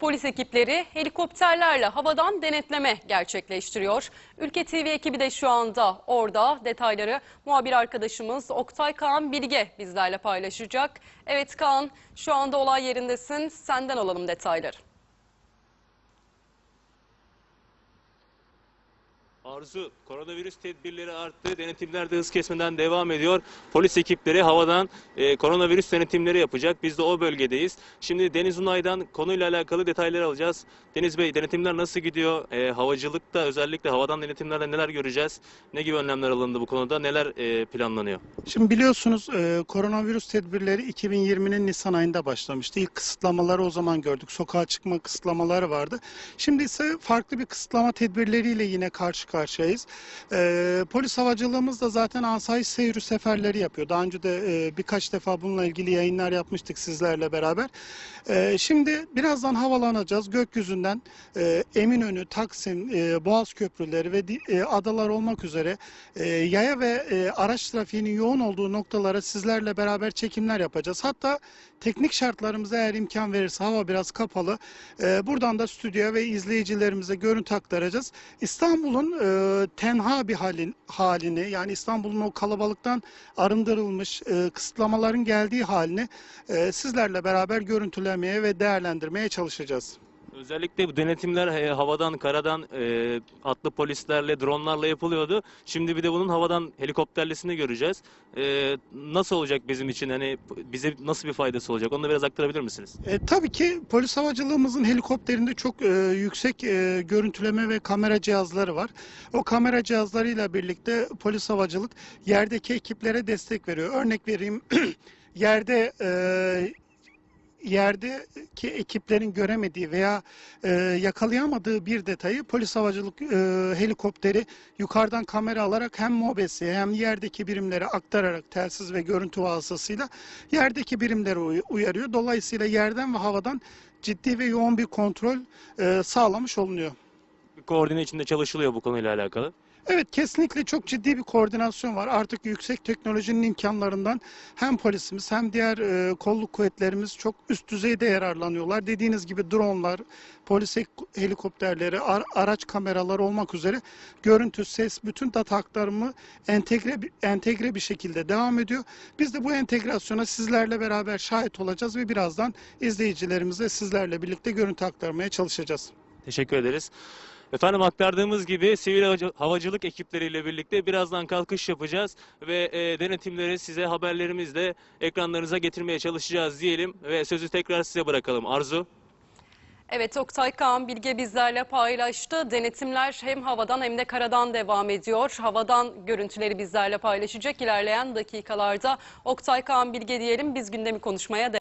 Polis ekipleri helikopterlerle havadan denetleme gerçekleştiriyor. Ülke TV ekibi de şu anda orada. Detayları muhabir arkadaşımız Oktay Kaan Bilge bizlerle paylaşacak. Evet Kaan şu anda olay yerindesin. Senden alalım detayları. Arzu, koronavirüs tedbirleri arttı. Denetimler de hız kesmeden devam ediyor. Polis ekipleri havadan e, koronavirüs denetimleri yapacak. Biz de o bölgedeyiz. Şimdi Deniz Unay'dan konuyla alakalı detayları alacağız. Deniz Bey, denetimler nasıl gidiyor? E, havacılıkta özellikle havadan denetimlerde neler göreceğiz? Ne gibi önlemler alındı bu konuda? Neler e, planlanıyor? Şimdi biliyorsunuz e, koronavirüs tedbirleri 2020'nin Nisan ayında başlamıştı. İlk kısıtlamaları o zaman gördük. Sokağa çıkma kısıtlamaları vardı. Şimdi ise farklı bir kısıtlama tedbirleriyle yine karşı karşıyayız. E, polis havacılığımız da zaten asayiş seyri seferleri yapıyor. Daha önce de e, birkaç defa bununla ilgili yayınlar yapmıştık sizlerle beraber. E, şimdi birazdan havalanacağız. Gökyüzünden e, Eminönü, Taksim, e, Boğaz köprüleri ve e, adalar olmak üzere e, yaya ve e, araç trafiğinin yoğun olduğu noktalara sizlerle beraber çekimler yapacağız. Hatta teknik şartlarımız eğer imkan verirse hava biraz kapalı. e, buradan da stüdyoya ve izleyicilerimize görüntü aktaracağız. İstanbul'un e, tenha bir halin, halini yani İstanbul'un o kalabalıktan arındırılmış e, kısıtlamaların geldiği halini e, sizlerle beraber görüntülemeye ve değerlendirmeye çalışacağız. Özellikle bu denetimler e, havadan, karadan e, atlı polislerle, dronlarla yapılıyordu. Şimdi bir de bunun havadan helikopterlisini göreceğiz. E, nasıl olacak bizim için? Hani bize nasıl bir faydası olacak? Onu da biraz aktarabilir misiniz? E, tabii ki polis havacılığımızın helikopterinde çok e, yüksek e, görüntüleme ve kamera cihazları var. O kamera cihazlarıyla birlikte polis havacılık yerdeki ekiplere destek veriyor. Örnek vereyim yerde e, yerdeki ekiplerin göremediği veya e, yakalayamadığı bir detayı polis havacılık e, helikopteri yukarıdan kamera alarak hem MOBES'e hem yerdeki birimlere aktararak telsiz ve görüntü vasıtasıyla yerdeki birimleri uy- uyarıyor. Dolayısıyla yerden ve havadan ciddi ve yoğun bir kontrol e, sağlamış olunuyor. Koordine içinde çalışılıyor bu konuyla alakalı. Evet kesinlikle çok ciddi bir koordinasyon var. Artık yüksek teknolojinin imkanlarından hem polisimiz hem diğer e, kolluk kuvvetlerimiz çok üst düzeyde yararlanıyorlar. Dediğiniz gibi dronlar, polis helikopterleri, ar- araç kameraları olmak üzere görüntü, ses, bütün data aktarımı entegre entegre bir şekilde devam ediyor. Biz de bu entegrasyona sizlerle beraber şahit olacağız ve birazdan izleyicilerimize sizlerle birlikte görüntü aktarmaya çalışacağız. Teşekkür ederiz. Efendim aktardığımız gibi sivil havacı- havacılık ekipleriyle birlikte birazdan kalkış yapacağız ve e, denetimleri size haberlerimizle ekranlarınıza getirmeye çalışacağız diyelim ve sözü tekrar size bırakalım. Arzu. Evet Oktay Kaan Bilge bizlerle paylaştı. Denetimler hem havadan hem de karadan devam ediyor. Havadan görüntüleri bizlerle paylaşacak ilerleyen dakikalarda. Oktay Kaan Bilge diyelim biz gündemi konuşmaya devam